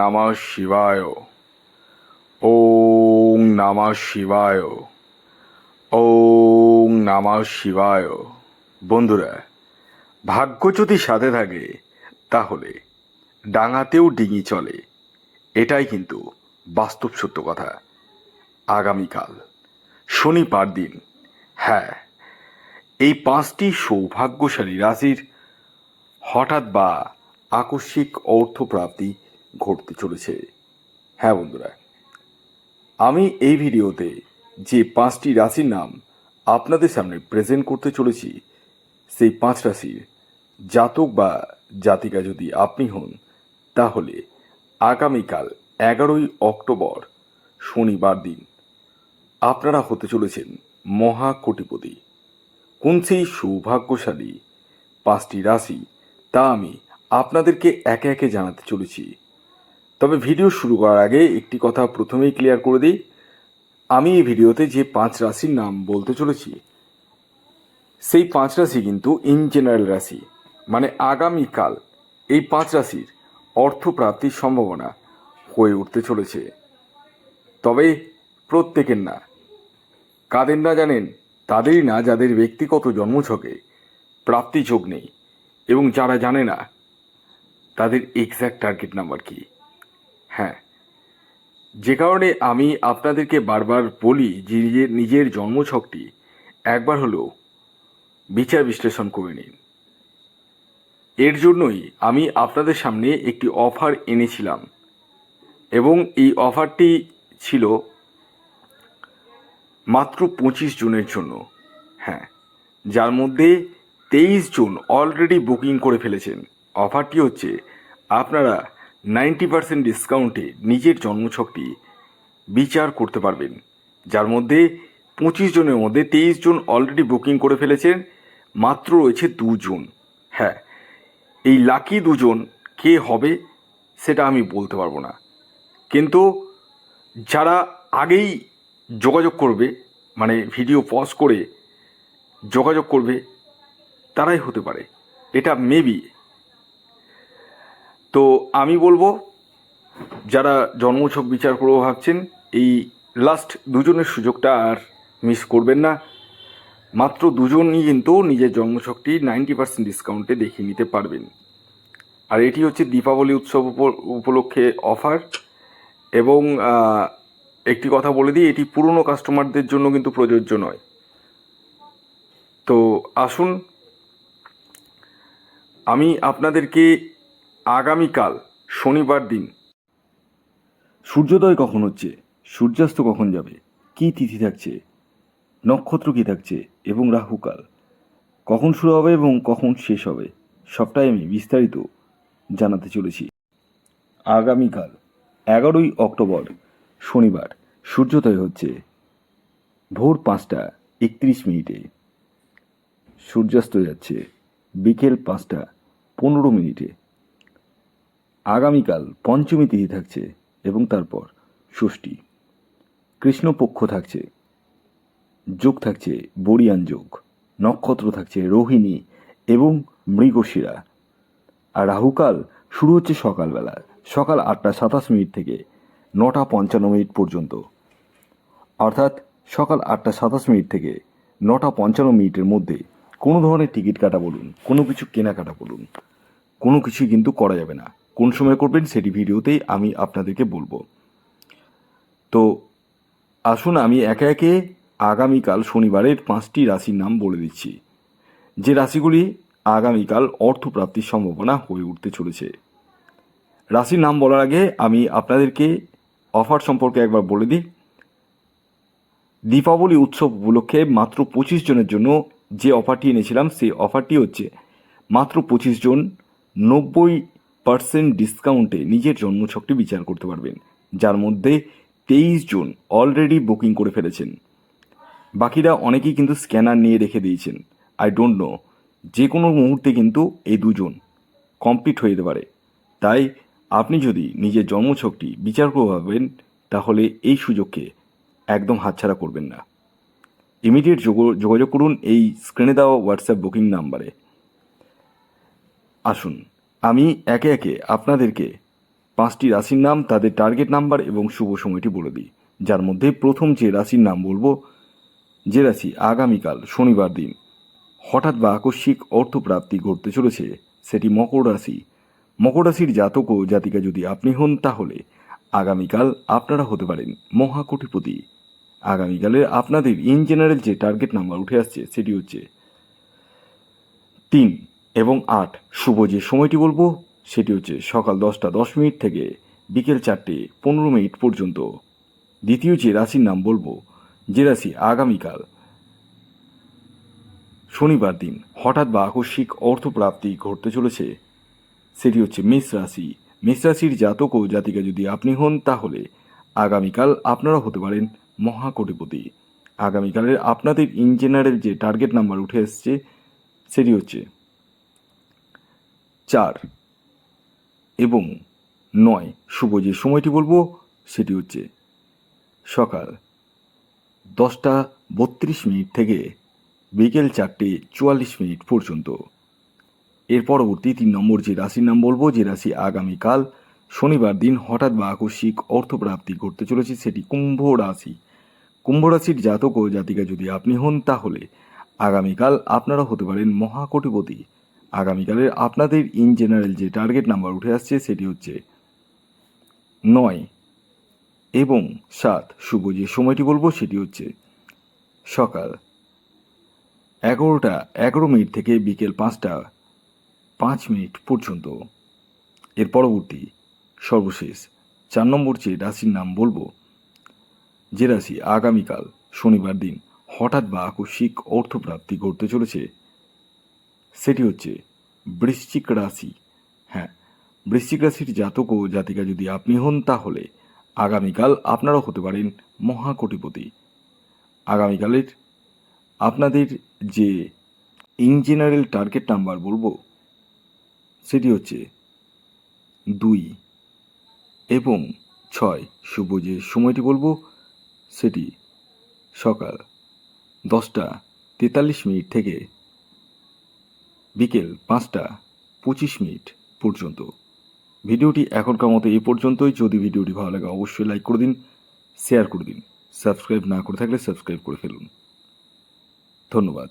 নমঃ শিবায়। ওং নমঃ শিবায়। ওং নমঃ শিবায়। বন্ধুরা, ভাগ্য যদি সাথে থাকে, তাহলে ডাঙাতেও ডিঙি চলে। এটাই কিন্তু বাস্তব সত্য কথা। আগামীকাল, শনিবার দিন হ্যাঁ এই পাঁচটি সৌভাগ্যশালী রাশির হঠাৎ বা আকস্মিক অর্থপ্রাপ্তি ঘটতে চলেছে। হ্যাঁ বন্ধুরা, আমি এই ভিডিওতে যে পাঁচটি রাশির নাম আপনাদের সামনে প্রেজেন্ট করতে চলেছি, সেই পাঁচ রাশির জাতক বা জাতিকা যদি আপনি হন, তাহলে আগামীকাল এগারোই অক্টোবর শনিবার দিন আপনারা হতে চলেছেন মহা কোটিপতি কোন সেই সৌভাগ্যশালী পাঁচটি রাশি তা আমি আপনাদেরকে একে একে জানাতে চলেছি। তবে ভিডিও শুরু করার আগে একটি কথা প্রথমেই ক্লিয়ার করে দিই। আমি এই ভিডিওতে যে পাঁচ রাশির নাম বলতে চলেছি, সেই পাঁচ রাশি কিন্তু ইন জেনারেল রাশি মানে আগামীকাল। এই পাঁচ রাশির অর্থপ্রাপ্তির সম্ভাবনা হয়ে উঠতে চলেছে। তবে প্রত্যেকের না। কাদের না জানেন তাদেরই না যাদের ব্যক্তিগত জন্মছকে প্রাপ্তি যোগ নেই, এবং যারা জানে না, তাদের এক্স্যাক্ট টার্গেট নাম্বার কি? হ্যাঁ। যে কারণে আমি আপনাদেরকে বারবার বলি যে নিজের নিজের জন্মছকটি একবার হলেও বিচার বিশ্লেষণ করে নিন। এর জন্যই আমি আপনাদের সামনে একটি অফার এনেছিলাম এবং এই অফারটি ছিল মাত্র পঁচিশ জনের জন্য। হ্যাঁ যার মধ্যে তেইশ জন অলরেডি বুকিং করে ফেলেছেন। অফারটি হচ্ছে আপনারা নাইনটি পার্সেন্ট ডিসকাউন্টে নিজের জন্মছকটি বিচার করতে পারবেন। যার মধ্যে পঁচিশ জনের মধ্যে তেইশ জন অলরেডি বুকিং করে ফেলেছেন, মাত্র রয়েছে দুজন। হ্যাঁ এই লাকি দুজন কে হবে সেটা আমি বলতে পারব না। কিন্তু যারা আগেই যোগাযোগ করবে মানে ভিডিও পজ করে যোগাযোগ করবে, তারাই হতে পারে। এটা মেবি তো আমি বলব, যারা জন্মছক বিচার করব ভাবছেন, এই লাস্ট দুজনের সুযোগটা আর মিস করবেন না। মাত্র দুজনই কিন্তু নিজের জন্মছকটি নাইনটি পার্সেন্ট ডিসকাউন্টে দেখিয়ে নিতে পারবেন। আর এটি হচ্ছে দীপাবলি উৎসব উপ- উপলক্ষে অফার এবং একটি কথা বলে দিই, এটি পুরনো কাস্টমারদের জন্য কিন্তু প্রযোজ্য নয়। তো আসুন, আমি আপনাদেরকে আগামীকাল, শনিবার দিন। সূর্যোদয় কখন হচ্ছে? সূর্যাস্ত কখন যাবে? কী তিথি থাকছে? নক্ষত্র কী থাকছে? এবং রাহুকাল? কখন শুরু হবে এবং কখন শেষ হবে? সবটাই আমি বিস্তারিত জানাতে চলেছি। আগামীকাল, এগারোই অক্টোবর, শনিবার, সূর্যোদয় হচ্ছে ভোর পাঁচটা একত্রিশ মিনিটে। সূর্যাস্ত যাচ্ছে বিকেল পাঁচটা পনেরো মিনিটে। আগামীকাল পঞ্চমী তিথি থাকছে এবং তারপর ষষ্ঠী। কৃষ্ণপক্ষ থাকছে, যোগ থাকছে বরিয়ান যোগ, নক্ষত্র থাকছে, রোহিণী এবং মৃগশিরা। আর রাহুকাল শুরু হচ্ছে সকালবেলা, সকাল আটটা সাতাশ মিনিট থেকে নটা পঞ্চান্ন মিনিট পর্যন্ত। অর্থাৎ সকাল আটটা সাতাশ মিনিট থেকে নটা পঞ্চান্ন মিনিটের মধ্যে কোনো ধরনের টিকিট কাটা বলুন, কোনো কিছু কেনাকাটা বলুন, কোনো কিছুই কিন্তু করা যাবে না। কোন সময় করবেন সেটি ভিডিওতেই আমি আপনাদেরকে বলব। তো আসুন আমি একে একে আগামীকাল শনিবারের পাঁচটি রাশির নাম বলে দিচ্ছি। যে রাশিগুলি আগামীকাল অর্থপ্রাপ্তির সম্ভাবনা হয়ে উঠতে চলেছে। রাশির নাম বলার আগে আমি আপনাদেরকে অফার সম্পর্কে একবার বলে দিই। দীপাবলি উৎসব উপলক্ষে মাত্র পঁচিশ জনের জন্য যে অফারটি এনেছিলাম, সেই অফারটি হচ্ছে মাত্র পঁচিশ জন নব্বই পার্সেন্ট ডিসকাউন্টে নিজের জন্মছকটি বিচার করতে পারবেন, যার মধ্যে তেইশ জন অলরেডি বুকিং করে ফেলেছেন। বাকিরা অনেকেই কিন্তু স্ক্যানার নিয়ে রেখে দিয়েছেন। আই ডোন্ট নো যে কোনো মুহূর্তে কিন্তু এই দুজন কমপ্লিট হয়ে যেতে পারে। তাই আপনি যদি নিজের জন্মছকটি বিচার করে ভাবেন, তাহলে এই সুযোগকে একদম হাতছাড়া করবেন না। ইমিডিয়েট যোগাযোগ করুন এই স্ক্রিনে দেওয়া হোয়াটসঅ্যাপ বুকিং নাম্বারে। আসুন। আমি একে একে আপনাদেরকে পাঁচটি রাশির নাম, তাদের টার্গেট নাম্বার এবং শুভ সময়টি বলে দিই। যার মধ্যে প্রথম যে রাশির নাম বলব, যে রাশি আগামীকাল শনিবার দিন হঠাৎ বা আকস্মিক অর্থপ্রাপ্তি ঘটতে চলেছে, সেটি মকর রাশি। মকর রাশির জাতক ও জাতিকা যদি আপনি হন, তাহলে আগামীকাল আপনারা হতে পারেন মহাকোটিপতি। আগামীকালের আপনাদের ইন জেনারেল যে টার্গেট নাম্বার উঠে আসছে, সেটি হচ্ছে তিন। এবং আট। শুভ যে সময়টি বলব, সেটি হচ্ছে সকাল দশটা দশ মিনিট থেকে বিকেল চারটে পনেরো মিনিট পর্যন্ত। দ্বিতীয় যে রাশির নাম বলব, যে রাশি আগামীকাল শনিবার দিন হঠাৎ বা আকস্মিক অর্থপ্রাপ্তি ঘটতে চলেছে, সেটি হচ্ছে মেষ রাশি। মেষ রাশির জাতক ও জাতিকা যদি আপনি হন, তাহলে আগামীকাল আপনারা হতে পারেন মহাকোটিপতি। আগামীকালের আপনাদের ইন জেনারেল যে টার্গেট নাম্বার উঠে এসছে, সেটি হচ্ছে চার এবং নয়। শুভ যে সময়টি বলব, সেটি হচ্ছে সকাল দশটা বত্রিশ মিনিট থেকে বিকেল চারটে চুয়াল্লিশ মিনিট পর্যন্ত। এর পরবর্তী তিন নম্বর যে রাশির নাম বলব, যে রাশি আগামীকাল শনিবার দিন হঠাৎ বা আকস্মিক অর্থপ্রাপ্তি করতে চলেছে, সেটি কুম্ভ রাশি। কুম্ভ রাশির জাতক ও জাতিকা যদি আপনি হন, তাহলে আগামীকাল আপনারা হতে পারেন মহাকোটিপতি। আগামীকালের আপনাদের ইন জেনারেল যে টার্গেট নাম্বার উঠে আসছে সেটি হচ্ছে নয় এবং সাত। শুভ যে সময়টি বলব সেটি হচ্ছে সকাল এগারোটা, এগারো মিনিট থেকে বিকেল পাঁচটা, পাঁচ মিনিট পর্যন্ত। এর পরবর্তী সর্বশেষ চার নম্বর যে রাশির নাম বলব, যে রাশি আগামীকাল শনিবার দিন হঠাৎ বা আকস্মিক অর্থপ্রাপ্তি ঘটতে চলেছে সেটি হচ্ছে বৃশ্চিক রাশি। হ্যাঁ বৃশ্চিক রাশির জাতক ও জাতিকা যদি আপনি হন, তাহলে আগামীকাল আপনারাও হতে পারেন মহাকোটিপতি। আগামীকালের আপনাদের যে ইন জেনারেল টার্গেট নাম্বার বলব, সেটি হচ্ছে দুই এবং ছয়। শুভ যে সময়টি বলব, সেটি সকাল দশটা তেতাল্লিশ মিনিট থেকে বিকেল পাঁচটা পঁচিশ মিনিট পর্যন্ত। ভিডিওটি এখনকার মতো এ পর্যন্তই। যদি ভিডিওটি ভালো লাগে অবশ্যই লাইক করে দিন, শেয়ার করে দিন। সাবস্ক্রাইব না করে থাকলে সাবস্ক্রাইব করে ফেলুন। ধন্যবাদ।